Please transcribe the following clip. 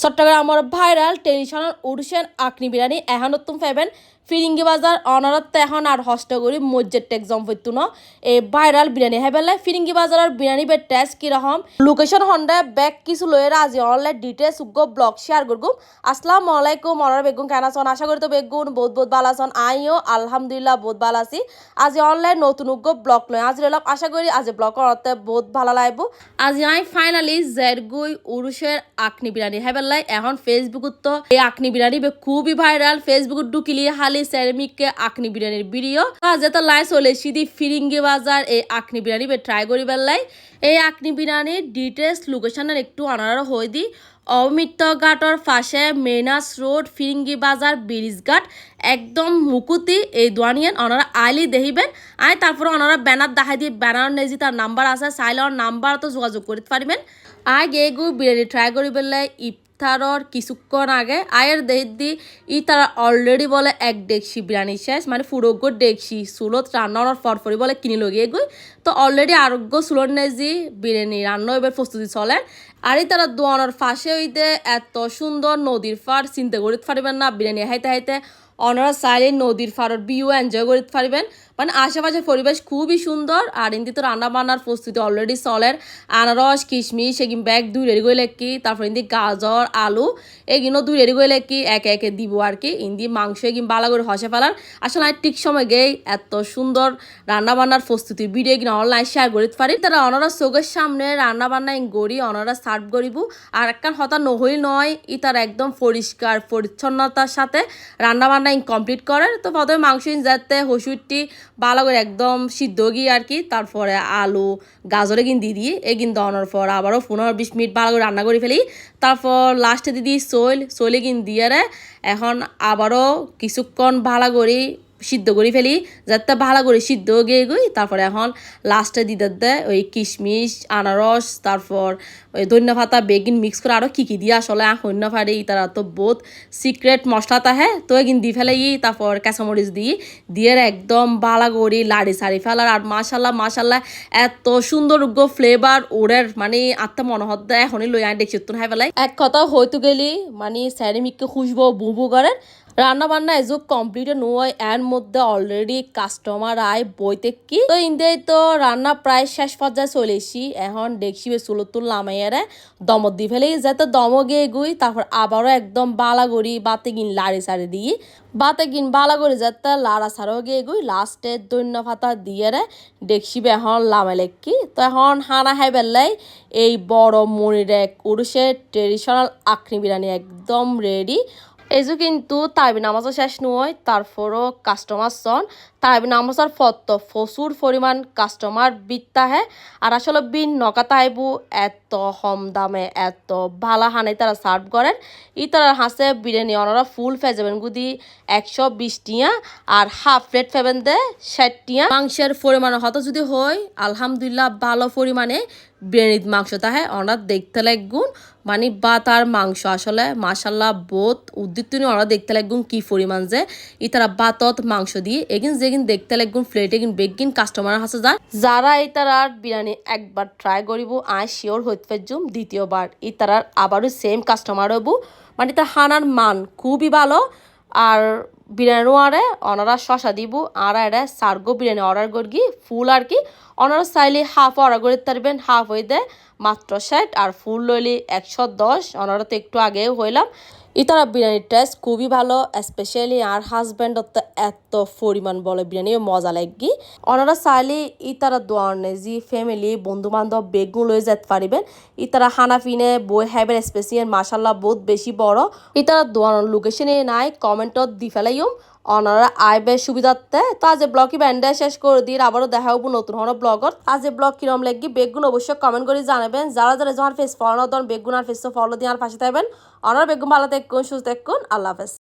চট্টগ্রামৰ viral টেলিভিশনের উড়ুষেন আকনি বিরিয়ানি এহানত্তম তুম পাইবেন ফিরিঙ্গি বাজার, অনারত এখন আর হস্তগরি মজ্জের টেক জম্পত্তু ন। এই ভাইরাল বিরিয়ানি। হেবেলে ফিরিঙ্গি বাজারের বিরিয়ানি বে টেস্ট কীরকম লোকেশন হন্ডে ব্যাগ কিছু লয়ের আজি অনলাইন ডিটেলস উগ্গ ব্লগ শেয়ার করগুম। আসসালাম আলাইকুম, অনার বেগুন কেন আছেন? আশা করি তো বেগুন বহুত বহুত ভালো আছেন। আইও আলহামদুলিল্লাহ বহুত ভালো আছি। আজি অনলাইন নতুন উগ্গ ব্লগ লয় আজি ললাম আশা করি আজি ব্লগ করতে বহুত ভালো লাগবো আজি আই ফাইনালি জেরগুই উরুষের আকনি বিরিয়ানি। হেবেলাই এখন ফেসবুকত তো এই আকনি বিরিয়ানি খুবই ভাইরাল ফেসবুকত ঢুকিলি, হালি সেরামিককে আকনি বিরিয়ানির ভিডিও যেটা লাই চলে সিদি ফিরিঙ্গি বাজার, এই আকনি বিরিয়ানি ট্রাই করি বেলাই এই আকনি বিরিয়ানির ডিটেলস লোকেশনের একটু আনার হয়ে দি। অমিত্য ঘাটর পাশে মেনাস রোড, ফিরিঙ্গি বাজার, ব্রিজ ঘাট, একদম মুকুতি, এই দোয়ানিয়ান ওনারা আইলি দেখিবেন। আই তারপরে ওনারা ব্যানার দেখাই দিয়ে, ব্যানার নেজি তার নাম্বার আছে, চাইলে ওর নাম্বার তো যোগাযোগ করতে পারবেন। আই গেগু বিরিয়ানি ট্রাই করি বেলাই ইফতারর কিছুক্ষণ আগে আয়ের দেহ দি ই তারা অলরেডি বলে এক ডেকসি বিরিয়ানি শেষ মানে ফুরোগ্য ডেকসি চুলত রান্নার ফরফরি বলে কিনি লগে গই তো অলরেডি আরোগ্য চুলত নেজি বিরিয়ানি রান্না এবার প্রস্তুতি চলে। আর তারা দোয়ানোর ফাঁসে হইতে এত সুন্দর নদীর ফার চিন্তা করতে পারবেন না বিরিয়ানি হাইতে হাইতে অনারা চাইলে নদীর ফারর ভিউ এনজয় করতে পারবেন মানে আশেপাশে পরিবেশ খুবই সুন্দর। আর ইন্দি তো রান্না বান্নার প্রস্তুতি অলরেডি চলের। আনারস, কিশমিশ, এগিন ব্যাগ, দুই রেডি করে লেখি। তারপর ইন্দি গাজর, আলু এগিনো দুই রেডি করে লেখি। একে একে দিব আর কি। ইন্দি মাংস, এগিন বালা করে হসে ফেলার। আসলে ঠিক সময় গেই এত সুন্দর রান্না বান্নার প্রস্তুতি ভিডিও এগিন অনলাইন শেয়ার করতে পারি তারা অনারা চোখের সামনে রান্না বান্না গড়ি, অনারা সার্ভ করিব। আর একখান হতা নহই নয় ই তার একদম পরিষ্কার, পরিচ্ছন্নতার সাথে রান্না বান্না কমপ্লিট করার, তো প্রথমে মাংস যাতে হসুরটি ভালো করে একদম সিদ্ধ গিয়ে আর কি, তারপরে আলু, গাজরে কিন্তু দিয়ে দিই এ কিন্তু দেওয়ানোর পর আবারও পনেরো বিশ মিনিট ভালো করে রান্না করে ফেলি। তারপর লাস্টে দিদি সইল, সইলে কিন্তু দিয়ে এখন আবারও কিছুক্ষণ ভালো করে সিদ্ধ করে ফেলি যাতে ভালো করে সিদ্ধ গিয়ে গই, তারপরে এখন লাস্টে দিতে দে ওই কিশমিশ, আনারস, তারপর ওই ধন্য পাতা, বেগিন মিক্স করে আরও কী কী দিয়ে আসলে হন্য ফাড়ি তারা তো বহুত সিক্রেট মশলা তাহে তো এগিন দি ই, তারপর কাঁচামরিচ দিই দিয়ে একদম বালা করি লাড়ি সারি ফেলার, আর মাশাল্লাহ মাশাল্লাহ এত সুন্দর উগ্র ফ্লেভার ওরের মানে আত্মা মনোহর দেয়, এখনই লই আই দেখছি তুন হাই ফেলাই। এক কথা হয়তো গেলি মানে স্যারেমিককে খুশবো, বুবু করেন রান্না বান্না এযুগ কমপ্লিট নয়, এর মধ্যে অলরেডি কাস্টমার আয় বইতে কি? তো ইন্দে তো রান্না প্রায় শেষ পর্যায়ে চলে এসি এখন দেখছি চুলতুল নামাইয়ারে দমত দি ফেলে। যাতে দম গিয়ে গুই তারপর আবারও একদম বালা করি বাতে গিন লাড়ি সারি দিই বাতে গিন বালা করি যাতে লাড়া সারও গিয়ে গুই লাস্টে দৈন্য ফাতা দিয়ে রে দেখছি এখন লামে লেখি তো এখন হানা হাই বেললাই এই বড় মনির এক উড়ুষের ট্রেডিশনাল আখনি বিরিয়ানি একদম রেডি এইযো কিন্তু তাইবি নামাজও শেষ নয় তারপরও কাস্টমার সন। তাইবি নামাজের ফত প্রচুর পরিমাণ কাস্টমার বিত্তা হে। আর আসলে বিন নকা তাইবু এত হম দামে, এত ভালো হানে তারা সার্ভ করেন। ই তারা হাসে বিরিয়ানি ওনারা ফুল ফেজাবেন গুদি একশো বিশ টিয়া আর হাফ প্লেট ফেবেন দে ষাট টিয়া। মাংসের পরিমাণ হয়তো যদি হয় আলহামদুলিল্লাহ ভালো পরিমাণে বিরিয়ানির মাংস তাহে ওনার দেখতে লাগুন মানে বা তার মাংস আসলে। মাসাল্লাহ বোধ উদ্দীপ্তনি ওরা দেখতে লাগুন কি পরিমাণ যে। ই তারা বাতত মাংস দিয়ে। এগিন যেগিন দেখতে লাগুন প্লেট এগিন বেগিন কাস্টমার হাসে যা যারা এই তারার বিরিয়ানি একবার ট্রাই করিব, আই শিওর হইতে পারজুম দ্বিতীয়বার। ই তারার আবারও সেম কাস্টমার হব মানে তার হানার মান খুবই ভালো, আর বিরিয়ানি আরে ওনারা শশা দিব, আর এটা সার্গো বিরিয়ানি অর্ডার করি ফুল আর কি। ওনারা চাইলে হাফ অর্ডার করে পারবেন হাফ হয়ে দেয় মাত্র ষাট আর ফুল লইলে একশো দশ। ওনারা তো একটু আগেও হইলাম। ইতারা বিরিয়ানির টেস্ট খুবই ভালো স্পেশালি আর হাজব্যান্ডর তো এত পরিমাণ বলে বিরিয়ানি, মজা লাগি। ওনারা চাইলে ইতারা দোয়ানে জি ফ্যামিলি বন্ধু বান্ধব বেগুন লয়ে যেতে পারিবেন। ইতারা হানাফিনে, বই হ্যাবের স্পেশিয়াল মাসাল্লাহ বহুত বেশি বড়। ইতারা দোয়ানোর লোকেশনে নাই কমেন্টত দি ফেলাইম। অনারা আয় বেশ সুবিধার্থে। তো আজ ব্লগই ব্যান্ডে শেষ করে দিন আবারও দেখা হব নতুন হন ব্লগত। আজ ব্লগ কিরম লাগি? বেগুন অবশ্যই কমেন্ট করে জানাবেন। যারা যারা যখন ফেস ফলো দেন, বেগুন আর ফেস ফলো দিয়ে আর পাশে থাকবেন। অনার বেগুন ভালো থাকুন, সুস্থ থাকুন। আল্লাহ হাফেজ।